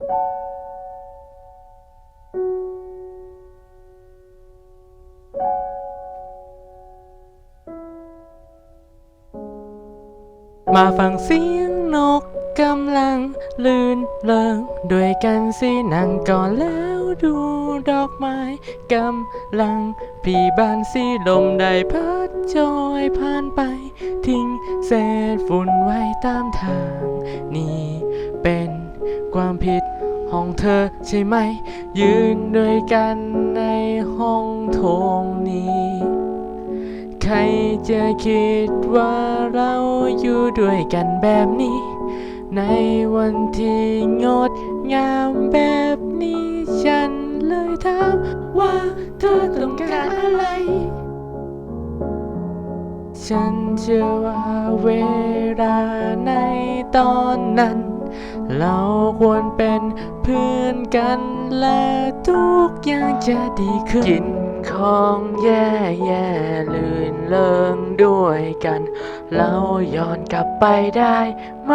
มาฟังเสียงนกกำลังลื่นเลิงด้วยกันสินั่งก่อนแล้วดูดอกไม้กำลังพลีบานสีลมได้พัดจอยผ่านไป ทิ้งเศษฝุ่นไว้ตามทาง นี่เป็น ความผิดของเธอใช่ไหม ยืนด้วยกันในห้องโถงนี้ ใครจะคิดว่าเราอยู่ด้วยกันแบบนี้ ในวันที่งดงามแบบนี้ฉันเลยถามว่าเธอต้องการอะไร ฉันเชื่อว่าเวลาในตอนนั้น เราควรเป็นเพื่อนกันและทุกอย่างจะดีขึ้น กินของแย่แย่ๆลื่นเลิงด้วยกัน เราย้อนกลับไปได้ไหม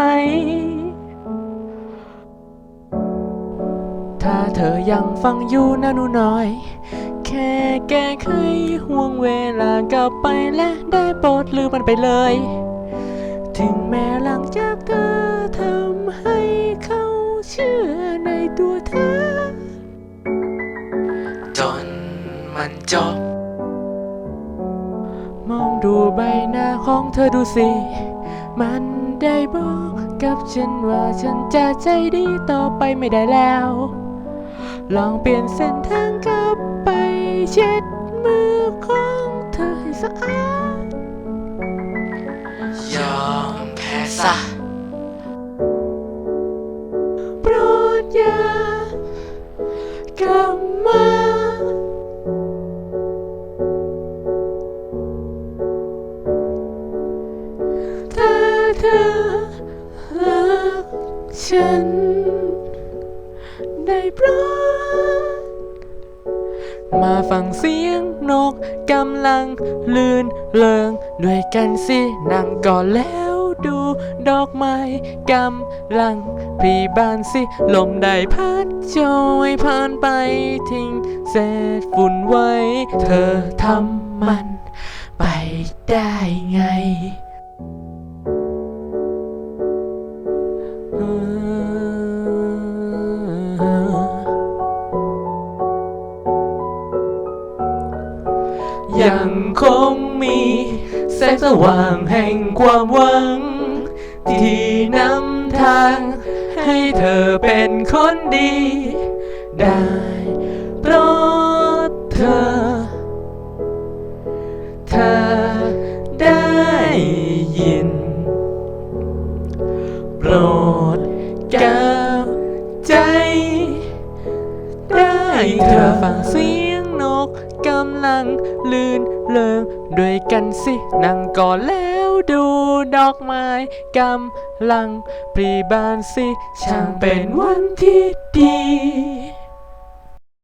ถ้าเธอยังฟังอยู่นะหนูน้อย แค่แก้ไขห่วงเวลากลับไปและได้โปรดลืมมันไปเลย ถึงแม้หลังจาก จนมันจบ มองดูใบหน้าของเธอดูสิ มันได้บอกกับฉันว่าฉันจะใจดีต่อไปไม่ได้แล้ว ลองเปลี่ยนเส้นทางกลับไปเช็ดมือของเธอให้สะอาด ยอมแพ้ซะ โปรดอย่า ธอรักฉัน ได้โปรดมาฟังเสียงนกกำลังลื่นเลิงด้วยกันสินั่งก่อนแล้วดูดอกไม้กำลังพลีบานสิ ลมได้พัดโชยผ่านไปทิ้งเศษฝุ่นไว้ เธอทำมันไปได้ไง ยังคงมีแสงสว่างแห่งความหวัง ที่นำทาง ให้เธอเป็นคนดี ได้โปรดเธอ เธอได้ยิน โปรดกับใจ ได้เธอฟังเสียงำลังลื่นเลิงด้วยกันสินั่งก่อนแล้วดูดอกไม้กำลังปรีบานสิ ช่างเป็นวันที่ดี